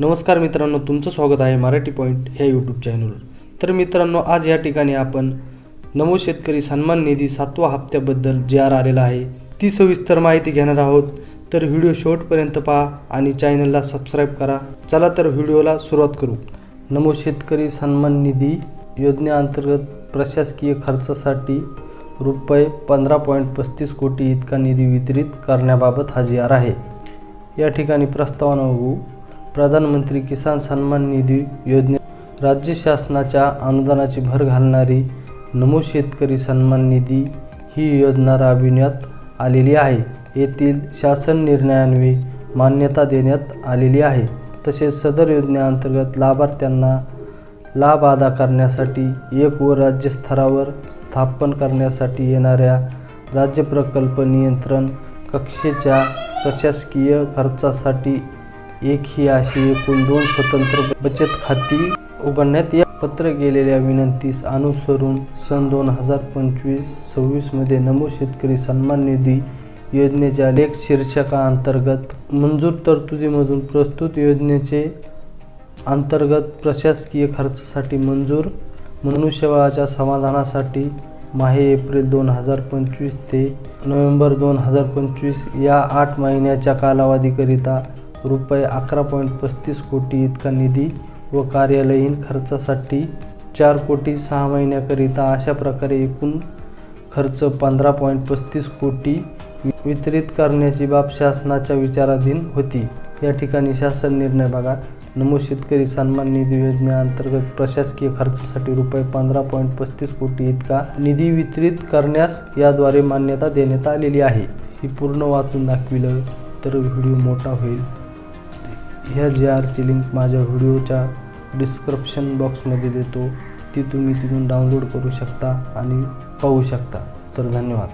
नमस्कार मित्रांनो तुमचं स्वागत आहे मराठी पॉईंट ह्या यूट्यूब चॅनलवर तर मित्रांनो आज या ठिकाणी आपण नमो शेतकरी सन्मान निधी सातवा हप्त्याबद्दल जे आर आलेला आहे ती सविस्तर माहिती घेणार आहोत. तर व्हिडिओ शेवटपर्यंत पहा आणि चॅनलला सबस्क्राईब करा. चला तर व्हिडिओला सुरुवात करू. नमो शेतकरी सन्मान निधी योजनेअंतर्गत प्रशासकीय खर्चासाठी रुपये पंधरा पॉईंट पस्तीस कोटी इतका निधी वितरित करण्याबाबत हा जी आर आहे. या ठिकाणी प्रस्तावना होऊ प्रधानमंत्री किसान सन्मान निधी योजने राज्य शासनाच्या अनुदानाची भर घालणारी नमो शेतकरी सन्मान निधी ही योजना राबविण्यात आलेली आहे. येथील शासन निर्णयान्वये मान्यता देण्यात आलेली आहे. तसेच सदर योजनेअंतर्गत लाभार्थ्यांना लाभ अदा करण्यासाठी एक व राज्यस्तरावर स्थापन करण्यासाठी येणाऱ्या राज्य प्रकल्प नियंत्रण कक्षेच्या प्रशासकीय खर्चासाठी एक ही अशी एकूण दोन स्वतंत्र बचत खाती उघडण्यात या. पत्र गेलेल्या विनंतीस अनुसरून सन दोन हजार पंचवीस सव्वीसमध्ये नमो शेतकरी सन्मान निधी योजनेच्या लेख शीर्षकाअंतर्गत मंजूर तरतुदीमधून प्रस्तुत योजनेचे अंतर्गत प्रशासकीय खर्चासाठी मंजूर. मनुष्यबळाच्या समाधानासाठी माहे एप्रिल दोन हजार पंचवीस ते नोव्हेंबर दोन हजार पंचवीस या आठ महिन्याच्या कालावधीकरिता रुपये अकरा पॉईंट पस्तीस कोटी इतका निधी व कार्यालयीन खर्चासाठी चार कोटी सहा महिन्याकरिता अशा प्रकारे एकूण खर्च पंधरा पॉईंट पस्तीस कोटी वितरित करण्याची बाब शासनाच्या विचाराधीन होती. या ठिकाणी शासन निर्णय बघा. नमो शेतकरी सन्मान निधी योजनेअंतर्गत प्रशासकीय खर्चासाठी रुपये पंधरा पॉईंट पस्तीस कोटी इतका निधी वितरित करण्यास याद्वारे मान्यता देण्यात आलेली आहे. ही पूर्ण वाचून दाखविलं तर व्हिडिओ मोठा होईल. ह्या जे आरची लिंक माझ्या व्हिडिओच्या डिस्क्रिप्शन बॉक्समध्ये देतो ती तुम्ही तिथून डाउनलोड करू शकता आणि पाहू शकता. तर धन्यवाद.